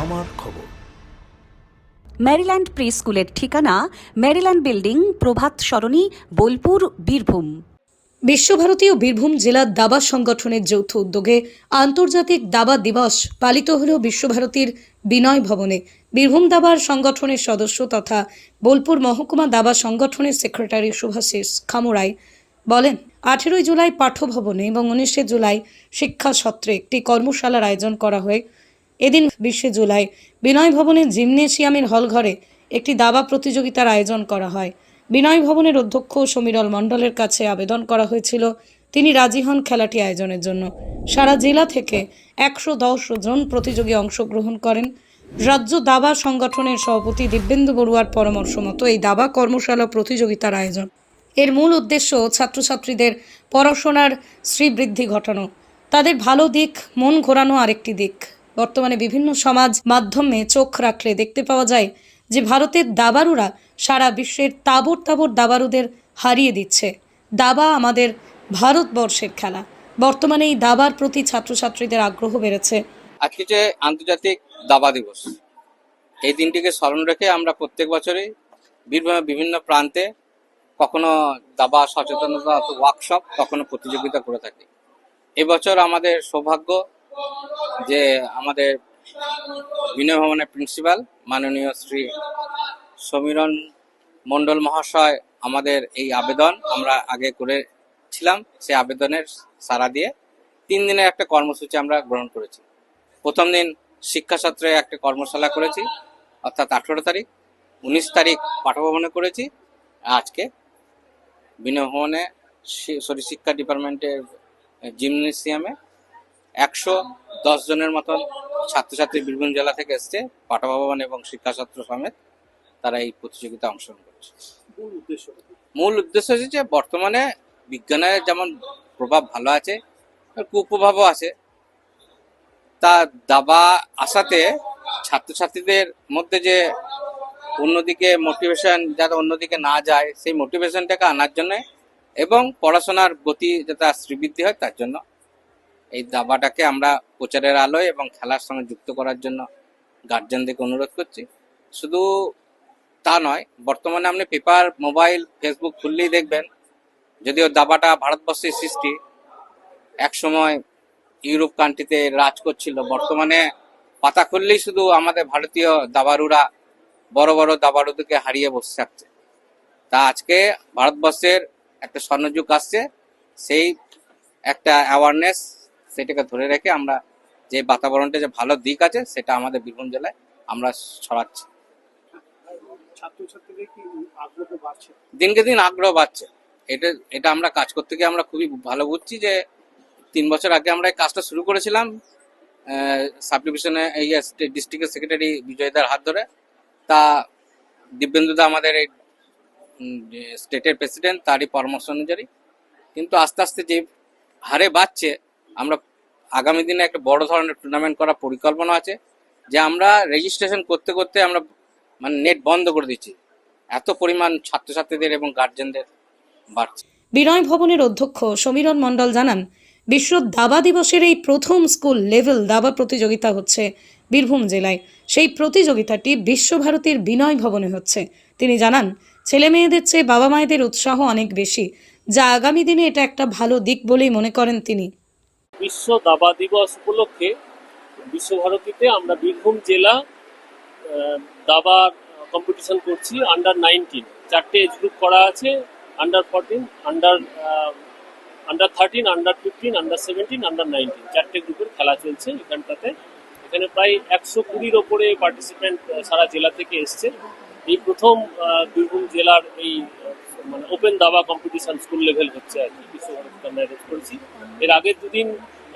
আমার খবর। Maryland pre স্কুলের ঠিকানা ম্যারিল্যান্ড বিল্ডিং প্রভাত সরণি বোলপুর বীরভূম। বিশ্বভারতী ও বীরভূম জেলা দাবা সংগঠনের যৌথ উদ্যোগে আন্তর্জাতিক দাবা দিবস পালিত হল বিশ্বভারতীর বিনয় ভবনে। বীরভূম দাবার সংগঠনের সদস্য তথা বোলপুর মহকুমা দাবা সংগঠনের সেক্রেটারি শুভাশিস খামুরাই বলেন আঠেরোই জুলাই পাঠ্যভবনে এবং উনিশে জুলাই শিক্ষা সত্রে একটি কর্মশালার আয়োজন করা হয়। এদিন বিশে জুলাই বিনয় ভবনের জিমনেশিয়ামের হলঘরে একটি দাবা প্রতিযোগিতার আয়োজন করা হয়। বিনয় ভবনের অধ্যক্ষ সমীরল মণ্ডলের কাছে আবেদন করা হয়েছিল, তিনি রাজি হন খেলাটি আয়োজনের জন্য। সারা জেলা থেকে একশো দশ জন প্রতিযোগী অংশগ্রহণ করেন। রাজ্য দাবা সংগঠনের সভাপতি দিব্যেন্দু বড়ুয়ার পরামর্শ মতো এই দাবা কর্মশালা প্রতিযোগিতার আয়োজন। এর মূল উদ্দেশ্য ছাত্রছাত্রীদের পড়াশোনার শ্রীবৃদ্ধি ঘটানো। তাদের ভালো দিক, মন ঘোরানো আরেকটি দিক। বর্তমানে বিভিন্ন সমাজ মাধ্যমে চোখ রাখলে দেখতে পাওয়া যায় যে ভারতের দাবারুরা সারা বিশ্বের তাবর তাবর দাবারুদের হারিয়ে দিচ্ছে। দাবা আমাদের ভারতবর্ষের খেলা। বর্তমানে এই দাবার প্রতি ছাত্রছাত্রীদের আগ্রহ বেড়েছে। আজকে যে আন্তর্জাতিক দাবা দিবস, এই দিনটিকে স্মরণ রেখে আমরা প্রত্যেক বীরভূমের বিভিন্ন প্রান্তে কখনো দাবা সচেতনতা ওয়ার্কশপ কখনো প্রতিযোগিতা করে থাকি। এবছর আমাদের সৌভাগ্য যে আমাদের বিনয় ভবনের প্রিন্সিপাল, মাননীয় শ্রী সমীরণ মণ্ডল মহাশয় আমাদের এই আবেদন আমরা আগে করেছিলাম। সেই আবেদনের সাড়া দিয়ে তিন দিনের একটা কর্মসূচি আমরা গ্রহণ করেছি। প্রথম দিন শিক্ষাসত্রে একটা কর্মশালা করেছি, অর্থাৎ আঠেরো তারিখ, উনিশ তারিখ পাঠভবনে করেছি। আজকে বিনয় ভবনে শরীর শিক্ষা ডিপার্টমেন্টের জিমনেসিয়ামে একশো দশ জনের মতন ছাত্রছাত্রী বীরভূম জেলা থেকে এসছে পাঠভবন এবং শিক্ষাসত্র সমেত তারা এই প্রতিযোগিতায় অংশগ্রহণ করছে। মূল উদ্দেশ্য হচ্ছে যে বর্তমানে বিজ্ঞানের যেমন প্রভাব ভালো আছে কুপ্রভাবও আছে তা দাবা আসাতে ছাত্রছাত্রীদের মধ্যে যে অন্যদিকে মোটিভেশন যাতে অন্যদিকে না যায় সেই মোটিভেশনটাকে আনার জন্য এবং পড়াশোনার গতি যাতে শ্রীবৃদ্ধি হয় তার জন্য এই দাবাটাকে আমরা প্রচারের আলোয় এবং খেলার সঙ্গে যুক্ত করার জন্য গার্জেনদেরকে অনুরোধ করছি। শুধু তা নয়, বর্তমানে আপনি পেপার মোবাইল ফেসবুক খুললেই দেখবেন, যদিও দাবাটা ভারতবর্ষের সৃষ্টি, এক সময় ইউরোপ কান্ট্রিতে রাজ করছিল, বর্তমানে পাতা খুললেই শুধু আমাদের ভারতীয় দাবারুরা বড় বড় দাবারুদেরকে হারিয়ে বসে থাকছে। তা আজকে ভারতবর্ষের একটা স্বর্ণযুগ আসছে, সেই একটা অ্যাওয়ারনেস সেটাকে ধরে রেখে আমরা যে বাতাবরণটা যে ভালো দিক আছে সেটা আমাদের বীরভূম জেলায় আমরা ছড়াচ্ছি। দিনকে দিন আগ্রহ বাড়ছে। এটা এটা আমরা কাজ করতে গিয়ে আমরা খুবই ভালো বুঝছি যে তিন বছর আগে আমরা এই কাজটা শুরু করেছিলাম সাব ডিভিশনে এই ডিস্ট্রিক্টের সেক্রেটারি বিজয়দার হাত ধরে। তা দিব্যেন্দুদা আমাদের এই স্টেটের প্রেসিডেন্ট তারই পরামর্শ অনুযায়ী। কিন্তু আস্তে আস্তে যে হারে বাড়ছে আমরা আগামী দিনে একটা বড় ধরনের টুর্নামেন্ট করার পরিকল্পনা আছে, যে আমরা রেজিস্ট্রেশন করতে করতে আমরা মানে নেট বন্ধ করে দিচ্ছি। এত পরিমাণ ছাত্রছাত্রীদের এবং গার্জেনদের বাড়ছে। বিনয় ভবনের অধ্যক্ষ সমীরণ মণ্ডল জানান বিশ্ব দাবা দিবসের এই প্রথম স্কুল লেভেল দাবা প্রতিযোগিতা হচ্ছে বীরভূম জেলায়। সেই প্রতিযোগিতাটি বিশ্বভারতীর বিনয় ভবনে হচ্ছে। তিনি জানান ছেলে মেয়েদের চেয়ে বাবা মায়েদের উৎসাহ অনেক বেশি, যা আগামী দিনে এটা একটা ভালো দিক বলেই মনে করেন তিনি। বিশ্ব দাবা দিবস উপলক্ষে বিশ্বভারতীতে আমরা বীরভূম জেলা দাবার কম্পিটিশন করছি আন্ডার নাইনটিন চারটে এজ গ্রুপ করা আছে under fourteen under under thirteen under fifteen under seventeen under nineteen চারটে গ্রুপের খেলা চলছে এখানটাতে। এখানে প্রায় একশো কুড়ির ওপরে পার্টিসিপেন্ট সারা জেলা থেকে এসছে। এই প্রথম বীরভূম জেলার এই মানে ওপেন দাবা কম্পিটিশন স্কুল লেভেল হচ্ছে আর কি বিশ্বভারতীতে আমরা অ্যারেঞ্জ করেছি। এর আগের দুদিন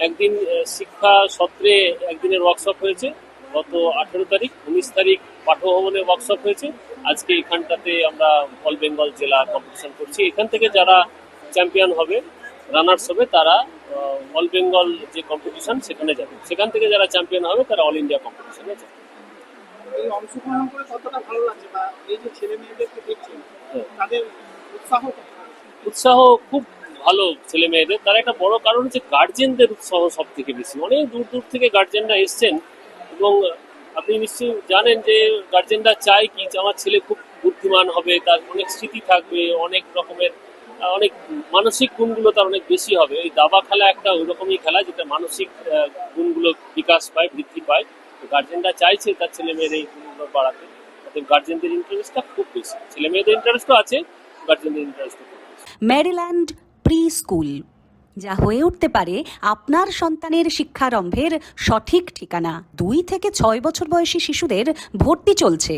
একদিন শিক্ষা সত্রে একদিনের ওয়ার্কশপ হয়েছে গত আঠেরো তারিখ উনিশ তারিখ পাঠভবনে ওয়ার্কশপ হয়েছে। আজকে এখানটাতে আমরা অল বেঙ্গল জেলা কম্পিটিশন করছি। এখান থেকে যারা চ্যাম্পিয়ন হবে রানার্স হবে তারা অল বেঙ্গল যে কম্পিটিশন সেখানে যাবে। সেখান থেকে যারা চ্যাম্পিয়ন হবে তারা অল ইন্ডিয়া কম্পিটিশনে যাবে। এই অংশগ্রহণ করে কতটা ভালো লাগছে? বা এই যে ছেলে মেয়েদেরকে দেখছেন হ্যাঁ। তাদের উৎসাহ খুব ভালো ছেলে মেয়েদের। তার একটা বড় কারণ হচ্ছে গার্জেনদের উৎসাহ সব থেকে বেশি। অনেক দূর দূর থেকে গার্জেনরা এসছেন এবং আপনি নিশ্চয়ই জানেন যে গার্জেনরা চায় কি আমার ছেলে খুব বুদ্ধিমান হবে, তার অনেক স্মৃতি থাকবে, অনেক রকমের, অনেক মানসিক গুণগুলো তার অনেক বেশি হবে। এই দাবা খেলা একটা ওইরকমই খেলা যেটা মানসিক গুণগুলো বিকাশ পায়, বৃদ্ধি পায়। তো গার্জেনরা চাইছে তার ছেলে মেয়ের এই গুণগুলো বাড়াতে। অতএব গার্জেনদের ইন্টারেস্টটা খুব বেশি। ছেলে মেয়েদের ইন্টারেস্টও আছে ম্যারিল্যান্ড প্রি স্কুল যা হয়ে উঠতে পারে আপনার সন্তানের শিক্ষারম্ভের সঠিক ঠিকানা। দুই থেকে ছয় বছর বয়সী শিশুদের ভর্তি চলছে।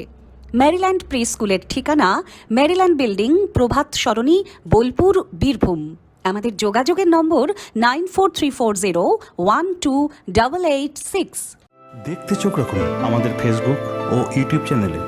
ম্যারিল্যান্ড প্রি স্কুলের ঠিকানা ম্যারিল্যান্ড বিল্ডিং প্রভাত সরণি বোলপুর বীরভূম। আমাদের যোগাযোগের নম্বর nine four three four zero one two double eight six. দেখতে চোখ রাখুন আমাদের ফেসবুক ও ইউটিউব চ্যানেলে